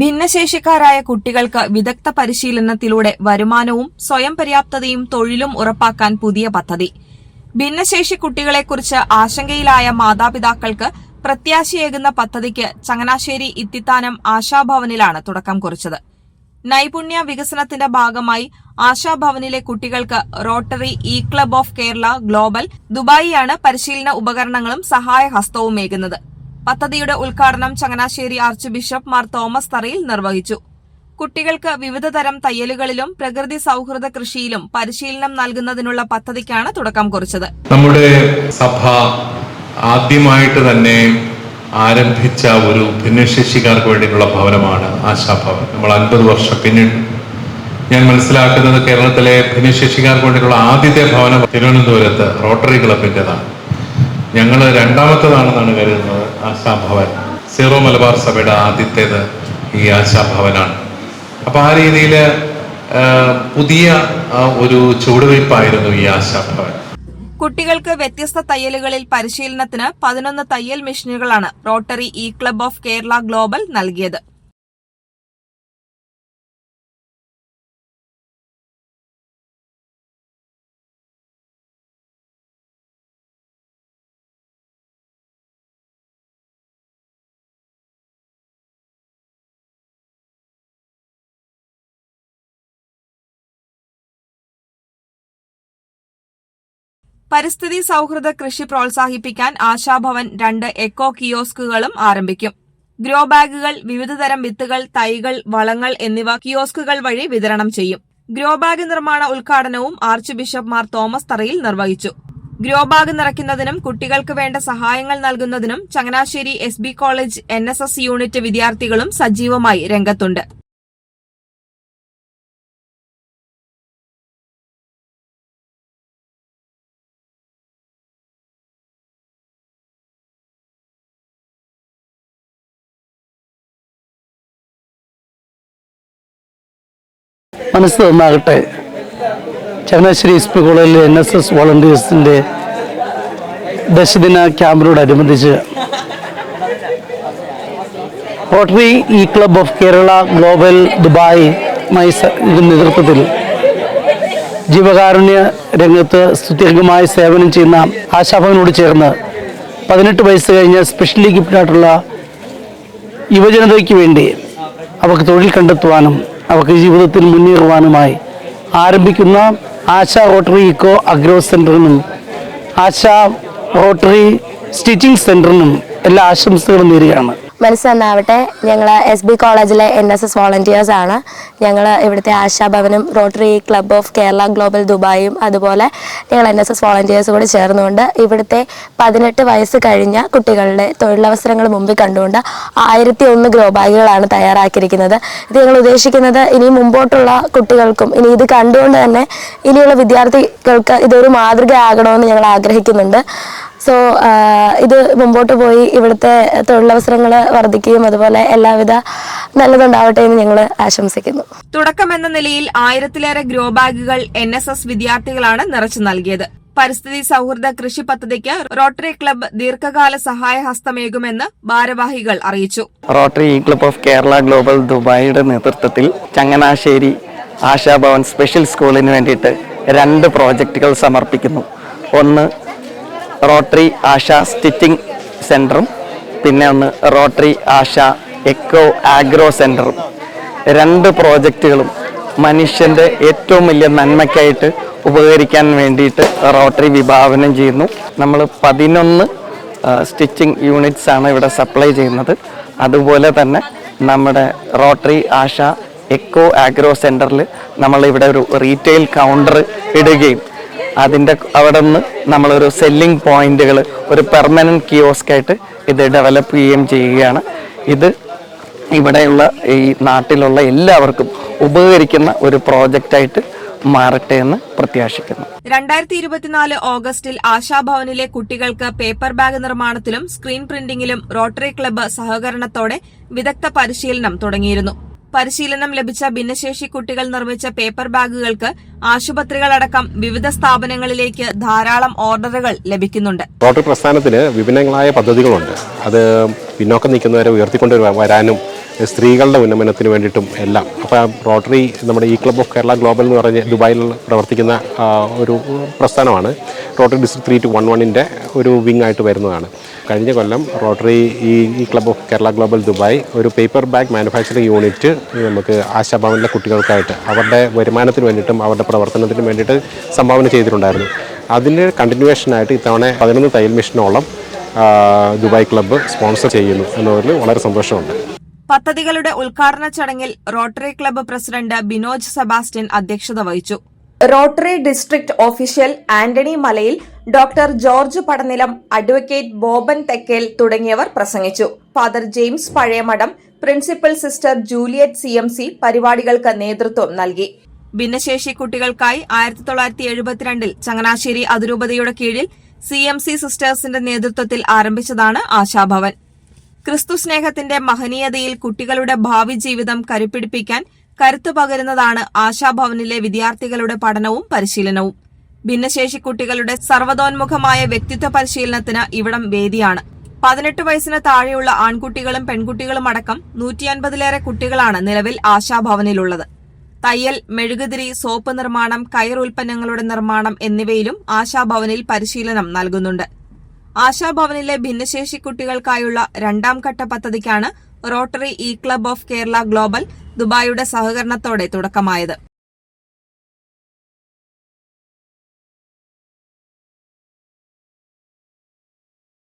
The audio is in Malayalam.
ഭിന്നശേഷിക്കാരായ കുട്ടികൾക്ക് വിദഗ്ധ പരിശീലനത്തിലൂടെ വരുമാനവും സ്വയം പര്യാപ്തതയും തൊഴിലും ഉറപ്പാക്കാൻ പുതിയ പദ്ധതി. ഭിന്നശേഷി കുട്ടികളെക്കുറിച്ച് ആശങ്കയിലായ മാതാപിതാക്കൾക്ക് പ്രത്യാശയേകുന്ന പദ്ധതിക്ക് ചങ്ങനാശ്ശേരി ഇത്തിത്താനം ആശാഭവനിലാണ് തുടക്കം കുറിച്ചത്. നൈപുണ്യ വികസനത്തിന്റെ ഭാഗമായി ആശാഭവനിലെ കുട്ടികൾക്ക് Rotary e club of Kerala global ദുബായിയാണ് പരിശീലന ഉപകരണങ്ങളും സഹായഹസ്തവുമേകുന്നത് പദ്ധതിയുടെ ഉദ്ഘാടനം Changanassery archbishop Mar Thomas Tharayil നിർവഹിച്ചു. കുട്ടികൾക്ക് വിവിധതരം തയ്യലുകളിലും പ്രകൃതി സൗഹൃദ കൃഷിയിലും പരിശീലനം നൽകുന്നതിനുള്ള പദ്ധതിക്കാണ് തുടക്കം കുറിച്ചത്. നമ്മുടെ സഭ ആദ്യമായിട്ട് തന്നെ ആരംഭിച്ച ഒരു ഭിന്നശേഷിക്കാർക്ക് വേണ്ടിയിട്ടുള്ള ഭവനമാണ് ആശാഭവൻ നമ്മൾ അൻപത് വർഷം പിന്നീട് ഞാൻ മനസ്സിലാക്കുന്നത് കേരളത്തിലെ ഭിന്നശേഷിക്കാർക്ക് വേണ്ടിയിട്ടുള്ള ആദ്യത്തെ ഭവനം തിരുവനന്തപുരത്ത് റോട്ടറി ക്ലബിന്റെതാണ് ഞങ്ങൾ രണ്ടാമത്തേതാണെന്നാണ് കരുതുന്നത്. ആശാഭവൻ. സീറോ മലബാർ സഭയുടെ ആദ്യത്തേത് ഈ ആശാഭവനാണ്. അപ്പൊ ആ രീതിയിൽ പുതിയ ഒരു ചുവടുവയ്പ്പായിരുന്നു ഈ ആശാഭവൻ. കുട്ടികൾക്ക് വ്യത്യസ്ത തയ്യലുകളിൽ പരിശീലനത്തിന് പതിനൊന്ന് തയ്യൽ മെഷീനുകളാണ് Rotary e club of Kerala global നൽകിയത്. പരിസ്ഥിതി സൌഹൃദ കൃഷി പ്രോത്സാഹിപ്പിക്കാൻ ആശാഭവൻ രണ്ട് എക്കോ കിയോസ്കുകളും ആരംഭിക്കും. ഗ്രോ ബാഗുകൾ വിവിധതരം വിത്തുകൾ തൈകൾ വളങ്ങൾ എന്നിവ കിയോസ്കുകൾ വഴി വിതരണം ചെയ്യും. ഗ്രോ ബാഗ് നിർമ്മാണ ഉദ്ഘാടനവും arch bishop Mar Thomas Tharayil നിർവഹിച്ചു. ഗ്രോ ബാഗ് നിറയ്ക്കുന്നതിനും കുട്ടികൾക്ക് വേണ്ട സഹായങ്ങൾ നൽകുന്നതിനും Changanassery S college N unit വിദ്യാർത്ഥികളും സജീവമായി രംഗത്തുണ്ട്. മനസ്സ് നന്നാകട്ടെ. ചങ്ങനാശ്ശേരി പി കോളേജിലെ എൻ എസ് എസ് വോളണ്ടിയേഴ്സിന്റെ ദശദിന ക്യാമ്പിനോടനുബന്ധിച്ച് Rotary e club of Kerala global Dubai Maisa നേതൃത്വത്തിൽ ജീവകാരുണ്യ രംഗത്ത് സ്തുത്യർഹമായ സേവനം ചെയ്യുന്ന ആശാഭവനോട് ചേർന്ന് പതിനെട്ട് വയസ്സ് കഴിഞ്ഞ സ്പെഷ്യലി ഗിഫ്റ്റായിട്ടുള്ള യുവജനതയ്ക്ക് വേണ്ടി അവർക്ക് തൊഴിൽ കണ്ടെത്തുവാനും അവർക്ക് ജീവിതത്തിൽ മുന്നേറുവാനുമായി ആരംഭിക്കുന്ന ആശ റോട്ടറി ഇക്കോ അഗ്രോ സെന്ററിനും ആശ റോട്ടറി സ്റ്റിച്ചിങ് സെന്ററിനും എല്ലാ ആശംസകളും നേരുകയാണ്. മനസ്സ് നന്നാവട്ടെ ഞങ്ങൾ എസ് ബി കോളേജിലെ എൻ എസ് എസ് വോളണ്ടിയേഴ്സ് ആണ്. ഞങ്ങൾ ഇവിടുത്തെ ആശാഭവനും Rotary club of Kerala global ദുബായും അതുപോലെ ഞങ്ങൾ എൻ എസ് എസ് വോളണ്ടിയേഴ്സ് കൂടി ചേർന്നുകൊണ്ട് ഇവിടുത്തെ പതിനെട്ട് വയസ്സ് കഴിഞ്ഞ കുട്ടികളുടെ തൊഴിലവസരങ്ങൾ മുമ്പിൽ കണ്ടുകൊണ്ട് ആയിരത്തി ഒന്ന് ഗ്രോ ബാഗുകളാണ് തയ്യാറാക്കിയിരിക്കുന്നത്. ഇത് ഞങ്ങൾ ഉദ്ദേശിക്കുന്നത് ഇനി മുമ്പോട്ടുള്ള കുട്ടികൾക്കും ഇനി ഇത് കണ്ടുകൊണ്ട് തന്നെ ഇനിയുള്ള വിദ്യാർത്ഥികൾക്ക് ഇതൊരു മാതൃകയാകണമെന്ന് ഞങ്ങൾ ആഗ്രഹിക്കുന്നുണ്ട്. സോ ഇത് മുമ്പോട്ട് പോയി ഇവിടുത്തെ തൊഴിലവസരങ്ങൾ വർദ്ധിക്കുകയും അതുപോലെ എല്ലാവിധ നല്ലതുണ്ടാവട്ടെ എന്ന് ഞങ്ങൾ ആശംസിക്കുന്നു. തുടക്കം എന്ന നിലയിൽ ആയിരത്തിലേറെ ഗ്രോ ബാഗുകൾ എൻ എസ് എസ് വിദ്യാർത്ഥികളാണ് നിറച്ചു നൽകിയത്. പരിസ്ഥിതി സൌഹൃദ കൃഷി പദ്ധതിക്ക് റോട്ടറി ക്ലബ്ബ് ദീർഘകാല സഹായ ഹസ്തമേകുമെന്ന് ഭാരവാഹികൾ അറിയിച്ചു. Rotary club of Kerala global ദുബായിയുടെ നേതൃത്വത്തിൽ ചങ്ങനാശ്ശേരി ആശാഭവൻ സ്പെഷ്യൽ സ്കൂളിന് വേണ്ടിയിട്ട് രണ്ട് പ്രോജക്റ്റുകൾ സമർപ്പിക്കുന്നു. ഒന്ന് റോട്ടറി ആശ സ്റ്റിച്ചിങ് സെന്ററും പിന്നെ ഒന്ന് റോട്ടറി ആശ എക്കോ ആഗ്രോ സെന്ററും രണ്ട് പ്രോജക്റ്റുകളും മനുഷ്യന്റെ ഏറ്റവും വലിയ നന്മയ്ക്കായിട്ട് ഉപകരിക്കാൻ വേണ്ടിയിട്ട് റോട്ടറി വിഭാവനം ചെയ്യുന്നു. നമ്മൾ പതിനൊന്ന് സ്റ്റിച്ചിങ് യൂണിറ്റ്സ് ആണ് ഇവിടെ സപ്ലൈ ചെയ്യുന്നത്. അതുപോലെ തന്നെ നമ്മുടെ റോട്ടറി ആശ എക്കോ ആഗ്രോ സെന്ററിൽ നമ്മളിവിടെ ഒരു റീറ്റെയിൽ കൗണ്ടർ ഇടുകയും അതിന്റെ അവിടെ നിന്ന് നമ്മളൊരു സെല്ലിംഗ് പോയിന്റുകൾ ഒരു പെർമനന്റ് കിയോസ്കായിട്ട് ഇത് ഡെവലപ്പ് ചെയ്യുകയും ചെയ്യുകയാണ്. ഇത് ഇവിടെയുള്ള ഈ നാട്ടിലുള്ള എല്ലാവർക്കും ഉപകരിക്കുന്ന ഒരു പ്രോജക്റ്റായിട്ട് മാറട്ടെ എന്ന് പ്രത്യാശിക്കുന്നു. രണ്ടായിരത്തി ഇരുപത്തിനാല് ഓഗസ്റ്റിൽ ആശാഭവനിലെ കുട്ടികൾക്ക് പേപ്പർ ബാഗ് നിർമ്മാണത്തിലും സ്ക്രീൻ പ്രിന്റിംഗിലും റോട്ടറി ക്ലബ്ബ് സഹകരണത്തോടെ വിദഗ്ധ പരിശീലനം തുടങ്ങിയിരുന്നു. പരിശീലനം ലഭിച്ച ഭിന്നശേഷി കുട്ടികൾ നിർമ്മിച്ച പേപ്പർ ബാഗുകൾക്ക് ആശുപത്രികളടക്കം വിവിധ സ്ഥാപനങ്ങളിലേക്ക് ധാരാളം ഓർഡറുകൾ ലഭിക്കുന്നുണ്ട്. റോട്ടറി പ്രസ്ഥാനത്തിന് വിഭിന്നങ്ങളായ പദ്ധതികളുണ്ട്. അത് പിന്നോക്കം നിൽക്കുന്നവരെ ഉയർത്തിക്കൊണ്ട് വരാനും സ്ത്രീകളുടെ ഉന്നമനത്തിന് വേണ്ടിയിട്ടും എല്ലാം. അപ്പോൾ റോട്ടറി നമ്മുടെ ഈ ക്ലബ് ഓഫ് കേരള ഗ്ലോബൽ എന്ന് പറഞ്ഞ് ദുബായിൽ പ്രവർത്തിക്കുന്ന ഒരു പ്രസ്ഥാനമാണ്. Rotary district three two one വണ്ണിന്റെ ഒരു വിങ് ആയിട്ട് വരുന്നതാണ്. കഴിഞ്ഞ Kollam Rotary e e club of Kerala global Dubai ഒരു പേപ്പർ ബാഗ് മാനുഫാക്ചറിംഗ് യൂണിറ്റ് നമുക്ക് ആശാഭവനിലെ കുട്ടികൾക്കായിട്ട് അവരുടെ വരുമാനത്തിന് വേണ്ടിയിട്ടും അവരുടെ പ്രവർത്തനത്തിന് വേണ്ടിയിട്ട് സംഭാവന ചെയ്തിട്ടുണ്ടായിരുന്നു. അതിന്റെ കണ്ടിന്യൂവേഷനായിട്ട് ഇത്തവണ പതിനൊന്ന് തയ്യൽ മെഷീനോളം ദുബായ് ക്ലബ്ബ് സ്പോൺസർ ചെയ്യുന്നു എന്നതിൽ വളരെ സന്തോഷമുണ്ട്. പദ്ധതികളുടെ ഉദ്ഘാടന ചടങ്ങിൽ Rotary club president Binoj Sebastian അധ്യക്ഷത വഹിച്ചു. Rotary district official Antony Malayil doctor George Padanilam advocate Boban Thekkel തുടങ്ങിയവർ പ്രസംഗിച്ചു. Father James Pazhayamadam principal sister Juliet C M C പരിപാടികൾക്ക് നേതൃത്വം നൽകി. ഭിന്നശേഷി കുട്ടികൾക്കായി ആയിരത്തി തൊള്ളായിരത്തി എഴുപത്തിരണ്ടിൽ ചങ്ങനാശ്ശേരി അതിരൂപതയുടെ കീഴിൽ സി എം സി സിസ്റ്റേഴ്സിന്റെ നേതൃത്വത്തിൽ ആരംഭിച്ചതാണ് ആശാഭവൻ. ക്രിസ്തു സ്നേഹത്തിന്റെ മഹനീയതയിൽ കുട്ടികളുടെ ഭാവി ജീവിതം കരുപ്പിടിപ്പിക്കാൻ കരുത്തു പകരുന്നതാണ് ആശാഭവനിലെ വിദ്യാർത്ഥികളുടെ പഠനവും പരിശീലനവും. ഭിന്നശേഷി കുട്ടികളുടെ സർവതോന്മുഖമായ വ്യക്തിത്വ പരിശീലനത്തിന് ഇവിടം വേദിയാണ്. പതിനെട്ട് വയസ്സിന് താഴെയുള്ള ആൺകുട്ടികളും പെൺകുട്ടികളും അടക്കം നൂറ്റിയൻപതിലേറെ കുട്ടികളാണ് നിലവിൽ ആശാഭവനിലുള്ളത്. തയ്യൽ മെഴുകുതിരി സോപ്പ് നിർമ്മാണം കയർ ഉൽപ്പന്നങ്ങളുടെ നിർമ്മാണം എന്നിവയിലും ആശാഭവനിൽ പരിശീലനം നൽകുന്നുണ്ട്. ആശാഭവനിലെ ഭിന്നശേഷി കുട്ടികൾക്കായുള്ള രണ്ടാം ഘട്ട പദ്ധതിക്കാണ് Rotary e club of Kerala global ദുബായിയുടെ സഹകരണത്തോടെ തുടക്കമായത്.